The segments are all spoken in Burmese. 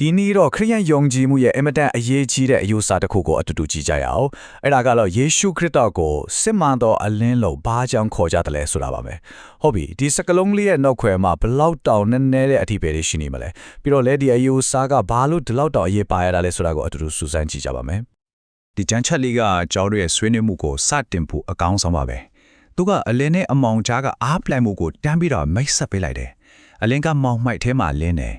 ဒီနေ့တော့ခရိယန်ယုံကြည်မှုရဲ့အင်မတန်အရေးကြီးတဲ့အယူအဆတစ်ခုကိုအတူတူကြည့်ကြရအောင်အဲ့ဒါကတော့ယေရှုခရစ်တော်ကိုစစ်မှန်သောအလင်းလို့ဘာကြောင့်ခေါ်ကြတယ်လဲဆိုတာပါပဲဟုတ်ပြီဒီစကလုံးလေးရဲ့နောက်ခွဲမှာဘလောက်တောင်နည်းနည်းတဲ့အထီးပဲရှိနေမလဲပြီးတော့လေဒီအယူအဆကဘာလို့ဒီလောက်တောင်အရေးပါရတာလဲဆိုတာကိုအတူတူစူးစမ်းကြည့်ကြပါမယ်ဒီကြမ်းချက်လေးကကျောင်းတို့ရဲ့ဆွေးနွေးမှုကိုစတင်ဖို့အကောင်းဆုံးပါပဲသူကအလင်းနဲ့အမောင်ကြားကအားပလိုက်မှုကိုတန်းပြီးတော့မိတ်ဆက်ပေးလိုက်တယ်အလင်းကမောင်မိုက်ထဲမှာလင်းတယ်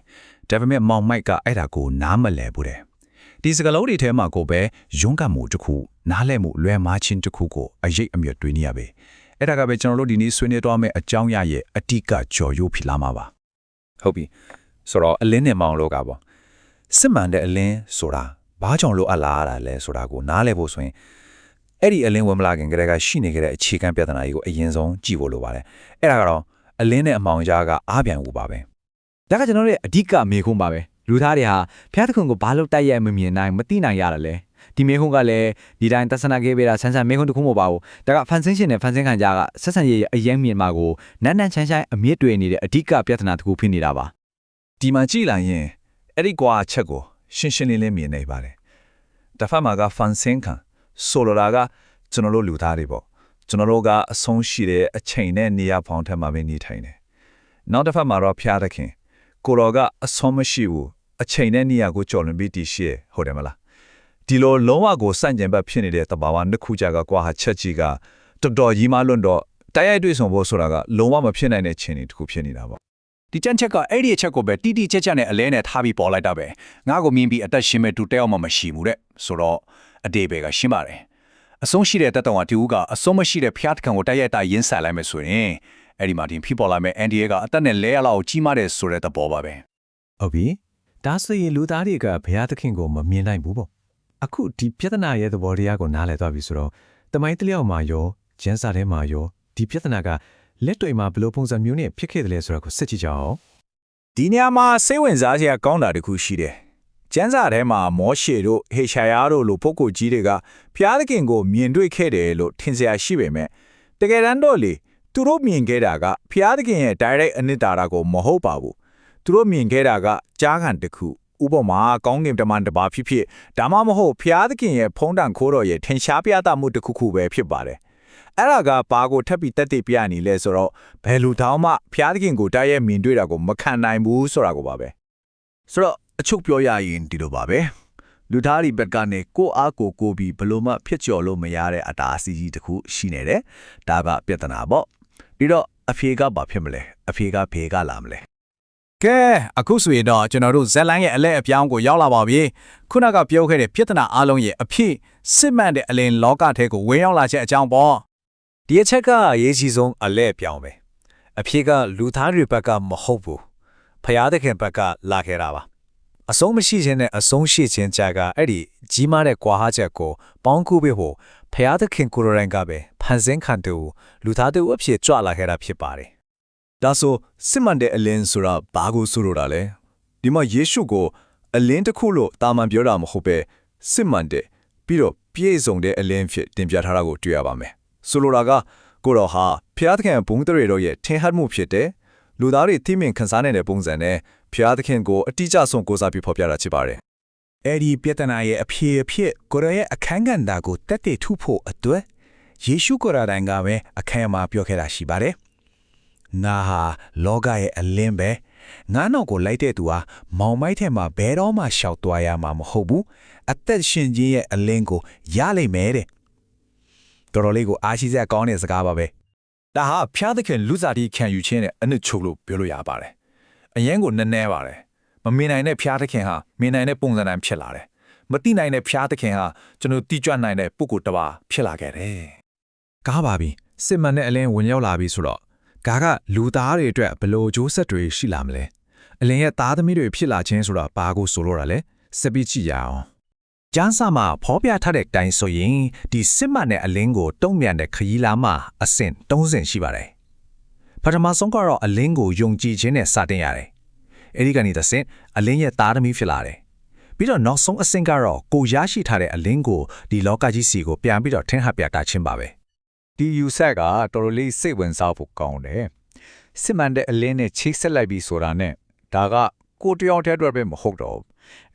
ဒါပေမဲ့မောင်မိုက်ကအဲ့ဒါကိုနားမလည်ဘူးတဲ့ဒီစကလုံးတွေထဲမှာကိုပဲရုန်းကမှုတစ်ခုနားလည်မှုလွယ်မားခြင်းတစ်ခုကိုအရေးအမြတ်တွေးနေရပဲအဲ့ဒါကပဲကျွန်တော်တို့ဒီနေ့ဆွေးနွေးတော့မယ့်အကြောင်းရရဲ့အတိကကြော်ရုပ်ဖြစ်လာမှာပါဟုတ်ပြီဆိုတော့အလင်းနဲ့မောင်လို့ကပေါ့စစ်မှန်တဲ့အလင်းဆိုတာဘာကြောင့်လိုအပ်လာရတာလဲဆိုတာကိုနားလည်ဖို့ဆိုရင်အဲ့ဒီအလင်းဝင်မလာခင်ကတည်းကရှိနေခဲ့တဲ့အခြေခံပြဿနာကြီးကိုအရင်ဆုံးကြည့်ဖို့လိုပါတယ်အဲ့ဒါကတော့အလင်းနဲ့အမောင်ကြားကအားပြန်မှုပါပဲ ဒါကကျွန်တော်တို့ရဲ့အဓိကမေခွန်းပါပဲလူသားတွေဟာဖျားသခွန်ကိုဘာလို့တိုက်ရိုက်မမြင်နိုင်မသိနိုင်ရတယ်လဲဒီမေခွန်းကလည်းဒီတိုင်းသက်ဆနာခဲ့ပေးတာဆန်းဆန်းမေခွန်းတစ်ခုမဟုတ်ပါဘူးဒါကဖန်ဆင်းရှင်နဲ့ဖန်ဆင်းခံကြကဆက်ဆံရေးအရင်မြင်မှာကိုနန်းနန်းချမ်းချမ်းအမြင့်တွေနေတဲ့အဓိကပြဿနာတစ်ခုဖြစ်နေတာပါဒီမှာကြည့်လိုက်ရင်အဲ့ဒီကွာချက်ကိုရှင်းရှင်းလင်းလင်းမြင်နေပါတယ်တစ်ဖက်မှာကဖန်ဆင်းခံဆိုလိုတာကကျွန်တော်တို့လူသားတွေပေါ့ကျွန်တော်တို့ကအဆုံးရှိတဲ့အချိန်နဲ့နေရာဖောင်းထက်မှာပဲနေထိုင်တယ်နောက်တစ်ဖက်မှာတော့ဖျားသခင် ကိုတော်ကအဆုံးမရှိဘူးအချိန်နဲ့နေရာကိုကြော်လွန်ပြီးတည်ရှိရဟုတ်တယ်မလားဒီလိုလုံးဝကိုစန့်ကျင်ဘက်ဖြစ်နေတဲ့တဘာဝနှစ်ခုကြကကွာဟာချက်ကြီးကတော်တော်ကြီးမားလွန်းတော့တိုက်ရိုက်တွေ့ဆုံဖို့ဆိုတာကလုံးဝမဖြစ်နိုင်တဲ့ခြေအနေတစ်ခုဖြစ်နေတာပေါ့ဒီကြမ်းချက်ကအဲ့ဒီအချက်ကိုပဲတိတိကျကျနဲ့အလဲနဲ့ထားပြီးပေါ်လိုက်တာပဲငါ့ကိုမြင်ပြီးအသက်ရှင်မဲ့တူတဲအောင်မှမရှိဘူးတဲ့ဆိုတော့အတေပဲကရှင်းပါတယ်အဆုံးရှိတဲ့တက်တော်ကဒီဦးကအဆုံးမရှိတဲ့ဖျားတခံကိုတိုက်ရိုက်တိုက်ရင်းဆက်လိုက်မယ်ဆိုရင် အဲ့ဒီမှာဒီဖြစ်ပေါ်လာမဲ့အန်ဒီယေကအသက်နဲ့လဲရလောက်ကြီးမားတဲ့ဆိုတဲ့သဘောပါပဲဟုတ်ပြီဒါဆိုရင်လူသားတွေကဘုရားသခင်ကိုမမြင်နိုင်ဘူးပေါ့အခုဒီပြဿနာရဲ့သဘောတရားကိုနားလည်သွားပြီဆိုတော့တမိုင်းတလျောက်မှာရောကျန်းစာထဲမှာရောဒီပြဿနာကလက်တွေ့မှာဘယ်လိုပုံစံမျိုးနဲ့ဖြစ်ခဲ့တယ်လဲဆိုတာကိုစစ်ကြည့်ကြအောင်ဒီနေရာမှာစိတ်ဝင်စားစရာကောင်းတာတစ်ခုရှိတယ်။ကျမ်းစာထဲမှာမောရှေတို့ဟေရှာယတို့လိုပုဂ္ဂိုလ်ကြီးတွေကဖျားသခင်ကိုမြင်တွေ့ခဲ့တယ်လို့ထင်စရာရှိပေမဲ့တကယ်တမ်းတော့လေ သူတို့မြင်ခဲ့တာကဖျားသခင်ရဲ့ direct အနှစ်သာရကိုမဟုတ်ပါဘူး။သူတို့မြင်ခဲ့တာကကြားခံတစ်ခုဥပမာကောင်းကင်တမန်တစ်ပါးဖြစ်ဖြစ်ဒါမှမဟုတ်ဖျားသခင်ရဲ့ဖုံးတန်ခိုးတော်ရဲ့ထင်ရှားပြသမှုတစ်ခုခုပဲဖြစ်ပါတယ်။အဲ့ဒါကဘာကိုထပ်ပြီးတက်တည်ပြနေလဲဆိုတော့ဘယ်လူတောင်မှဖျားသခင်ကိုတိုက်ရိုက်မြင်တွေ့တာကိုမခံနိုင်ဘူးဆိုတာကိုပါပဲဆိုတော့အချုပ်ပြောရရင်ဒီလိုပါပဲလူသားတွေဘက်ကနေကိုယ့်အားကိုယ်ကိုယ်ပြီးဘယ်လို့မှဖြစ်ကျော်လို့မရတဲ့အတားအဆီးကြီးတစ်ခုရှိနေတယ်ဒါကပြဿနာပေါ့ ပြီးတော့အဖေကဘာဖြစ်မလဲအဖေကဖေကလာမလဲကဲအခုဆိုရင်တော့ကျွန်တော်တို့ဇက်လိုင်းရဲ့အလဲအပြောင်းကိုရောက်လာပါပြီခုနကပြောခဲ့တဲ့ပြဿနာအလုံးရဲ့အဖြစ်စစ်မှန်တဲ့အလင်းလောကထဲကိုဝင်ရောက်လာချက်အကြောင်းပေါ့ဒီအချက်ကအရေးကြီးဆုံးအလဲပြောင်းပဲအဖြေကလူသားတွေဘက်ကမဟုတ်ဘူးဖျားသခင်ဘက်ကလာခဲ့တာပါ အဆုံးမရှိခြင်းနဲ့အဆုံးရှိခြင်းကြကအဲ့ဒီကြီးမားတဲ့ကွာဟချက်ကိုပေါင်းကူပေးဖို့ဖျားသခင်ကိုယ်တိုင်ကပဲဖန်ဆင်းခံတူလူသားတို့အဖြစ်ကြွလာခဲ့တာဖြစ်ပါတယ်ဒါဆိုစစ်မှန်တဲ့အလင်းဆိုတာဘာကိုဆိုလိုတာလဲဒီမှာယေရှုကိုအလင်းတစ်ခုလို့တာမန်ပြောတာမဟုတ်ပဲစစ်မှန်တဲ့ပြီးတော့ပြည့်စုံတဲ့အလင်းဖြစ်တင်ပြထားတာကိုတွေ့ရပါမယ်ဆိုလိုတာကကိုတော်ဟာဖျားသခင်ဘုံတရေတို့ရဲ့ထင်ဟပ်မှုဖြစ်တဲ့လူသားတွေသိမြင်ခံစားနိုင်တဲ့ပုံစံနဲ့ ဖျားသခင်ကိုအတိအကျဆုံးကိုးစားပြီးဖော်ပြတာဖြစ်ပါတယ်အဲ့ဒီပြဿနာရဲ့အဖြစ်အဖြစ်ကိုရရဲ့အခန်းကဏ္ဍကိုတက်တည်ထုဖို့အတွက်ယေရှုကိုယ်တိုင်ကပဲအခမ်းအမှာပြောခဲ့တာရှိပါတယ်။ငါဟာလောကရဲ့အလင်းပဲငါနောက်ကိုလိုက်တဲ့သူဟာမောင်မိုက်ထဲမှာဘယ်တော့မှရှောက်သွားရမှာမဟုတ်ဘူး။အသက်ရှင်ခြင်းရဲ့အလင်းကိုရလိမ့်မယ်တဲ့။တော်တော်လေးကိုအားရှိစရာကောင်းတဲ့စကားပါပဲဒါဟာဖျားသခင်လူစားတီခံယူခြင်းနဲ့အနစ်ချုပ်လို့ပြောလို့ရပါတယ် အရင်ကိုနည်းနည်းပါတယ်မမြင်နိုင်တဲ့ဖျားသခင်ဟာမြင်နိုင်တဲ့ပုံစံတိုင်းဖြစ်လာတယ်မသိနိုင်တဲ့ဖျားသခင်ဟာကျွန်တော်တိကျနိုင်တဲ့ပုဂ္ဂိုလ်တစ်ပါးဖြစ်လာခဲ့တယ်ကားပါပြီစစ်မှန်တဲ့အလင်းဝင်ရောက်လာပြီဆိုတော့ကာကလူသားတွေအတွက်ဘယ်လိုအကျိုးဆက်တွေရှိလာမလဲအလင်းရဲ့သားသမီးတွေဖြစ်လာခြင်းဆိုတာဘာကိုဆိုလိုတာလဲစက်ပြီးကြည့်ရအောင်ကျမ်းစာမှာဖော်ပြထားတဲ့အတိုင်းဆိုရင်ဒီစစ်မှန်တဲ့အလင်းကိုတုံ့ပြန်တဲ့ခရီးလာမှာအဆင့်၃ဆင့်ရှိပါတယ်။ ပထမဆုံးကတော့အလင်းကိုယုံကြည်ခြင်းနဲ့စတင်ရတယ်။အဲဒီကနေတစ်ဆင့်အလင်းရဲ့သားသမီးဖြစ်လာတယ်။ပြီးတော့နောက်ဆုံးအဆင့်ကတော့ကိုရရှိထားတဲ့အလင်းကိုဒီလောကကြီးစီကိုပြန်ပြီးတော့ထင်ဟပ်ပြတာခြင်းပါပဲဒီယူဆက်ကတော်တော်လေးစိတ်ဝင်စားဖို့ကောင်းတယ်စစ်မှန်တဲ့အလင်းနဲ့ချိတ်ဆက်လိုက်ပြီးဆိုတာနဲ့ဒါကကိုတယောက်တည်းအတွက်ပဲမဟုတ်တော့ဘူး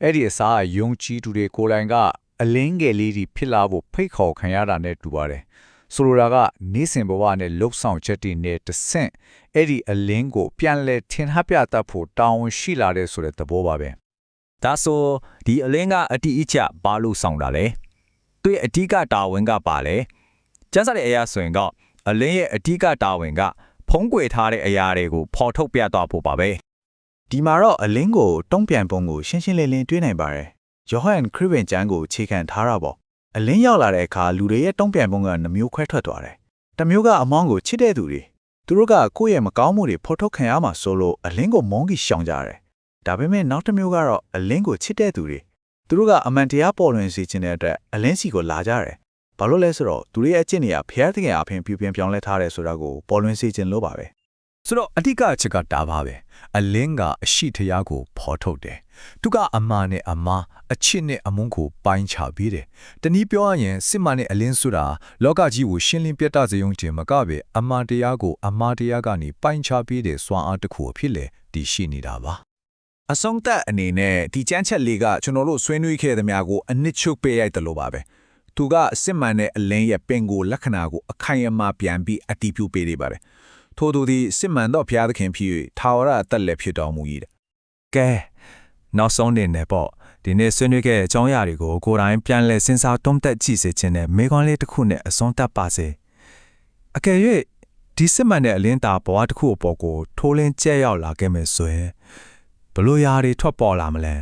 အဲ့ဒီအစားယုံကြည်သူတွေကိုယ်တိုင်ကအလင်းငယ်လေးတွေဖြစ်လာဖို့ဖိတ်ခေါ်ခံရတာနဲ့တူပါတယ် ဆိုလိုတာကနေစဉ်ဘဝနဲ့လှုပ်ဆောင်ချက်တွေနဲ့တဆင့်အဲ့ဒီအလင်းကို ပြန်လဲထင်ဟပ်ပြတတ်ဖို့တာဝန်ရှိလာတဲ့ဆိုတဲ့သဘောပါပဲဒါဆိုဒီအလင်းကအတိအကျဘာလို့ဆောင်တာလဲသူ့ရဲ့အဓိကတာဝန်ကပါလဲကျန်းစာတဲ့အရာဆိုရင်ကအလင်းရဲ့အဓိကတာဝန်ကဖုံးကွယ်ထားတဲ့အရာတွေကိုဖော်ထုတ်ပြသွားဖို့ပါပဲဒီမှာတော့အလင်းကိုတုံးပြန်ပုံကိုရှင်းရှင်းလင်းလင်းတွေ့နိုင်ပါတယ်။ယောဟန်ခရစ်ဝင်ကျမ်းကိုခြေခံထားတာပေါ့။ အလင်းရောက်လာတဲ့အခါလူတွေရဲ့တုံးပြန်ပုံကနှမျိုးခွဲထွက်သွားတယ်။တစ်မျိုးကအမောင်းကိုချစ်တဲ့သူတွေသူတို့ကကိုယ့်ရဲ့မကောင်းမှုတွေဖော်ထုတ်ခံရမှာဆိုလို့အလင်းကိုမုန်းကြီးရှောင်ကြတယ်။ဒါပေမဲ့နောက်တစ်မျိုးကတော့အလင်းကိုချစ်တဲ့သူတွေသူတို့ကအမှန်တရားပေါ်လွင်စေခြင်းတဲ့အတွက်အလင်းစီကိုလာကြတယ်။ဘာလို့လဲဆိုတော့သူတို့ရဲ့အကျင့်တွေကဖျားသခင်အဖင်ပြူပြင်းပြောင်းလဲထားတယ်ဆိုတာကိုပေါ်လွင်စေခြင်းလို့ပါပဲ။ ဆိုတော့အဓိကအချက်ကဒါပါပဲအလင်းကအရှိတရားကိုဖော်ထုတ်တယ်သူကအမားနဲ့အမားအချစ်နဲ့အမုန်းကိုပိုင်းခြားပေးတယ်တနည်းပြောရရင်စစ်မှန်တဲ့အလင်းဆိုတာလောကကြီးကိုရှင်းလင်းပြတ်စေုံတင်မကပဲအမားတရားကိုအမားတရားကနေပိုင်းခြားပေးတဲ့စွမ်းအားတစ်ခုအဖြစ်လေတည်ရှိနေတာပါအဆုံးသက်အနေနဲ့ဒီကြမ်းချက်လေးကကျွန်တော်တို့ဆွေးနွေးခဲ့သမျှကိုအနစ်ချုပ်ပေးရိုက်တယ်လို့ပါပဲသူကစစ်မှန်တဲ့အလင်းရဲ့ပင်ကိုလက္ခဏာကိုအခိုင်အမာပြန်ပြီးအတီးပြုပေးနေပါတယ် ထို့သူသည်စစ်မှန်သောဘုရားသခင်ဖြစ်၍ထာဝရအသက်လည်းဖြစ်တော်မူ၏တဲ့ကဲနောက်ဆုံးနေနဲ့ပေါ့ဒီနေ့ဆွေးနွေးခဲ့တဲ့အကြောင်းအရာတွေကိုကိုယ်တိုင်ပြန်လည်စဉ်းစားတုံးသက်ကြည့်စေခြင်းနဲ့မိခွန်းလေးတစ်ခုနဲ့အဆုံးသတ်ပါစေအကယ်၍ဒီစစ်မှန်တဲ့အလင်းသားဘဝတစ်ခုအပေါ်ကိုထိုးလင်းကျက်ရောက်လာခဲ့မယ်ဆိုရင်ဘလို့ຢာတွေထွက်ပေါ်လာမလဲ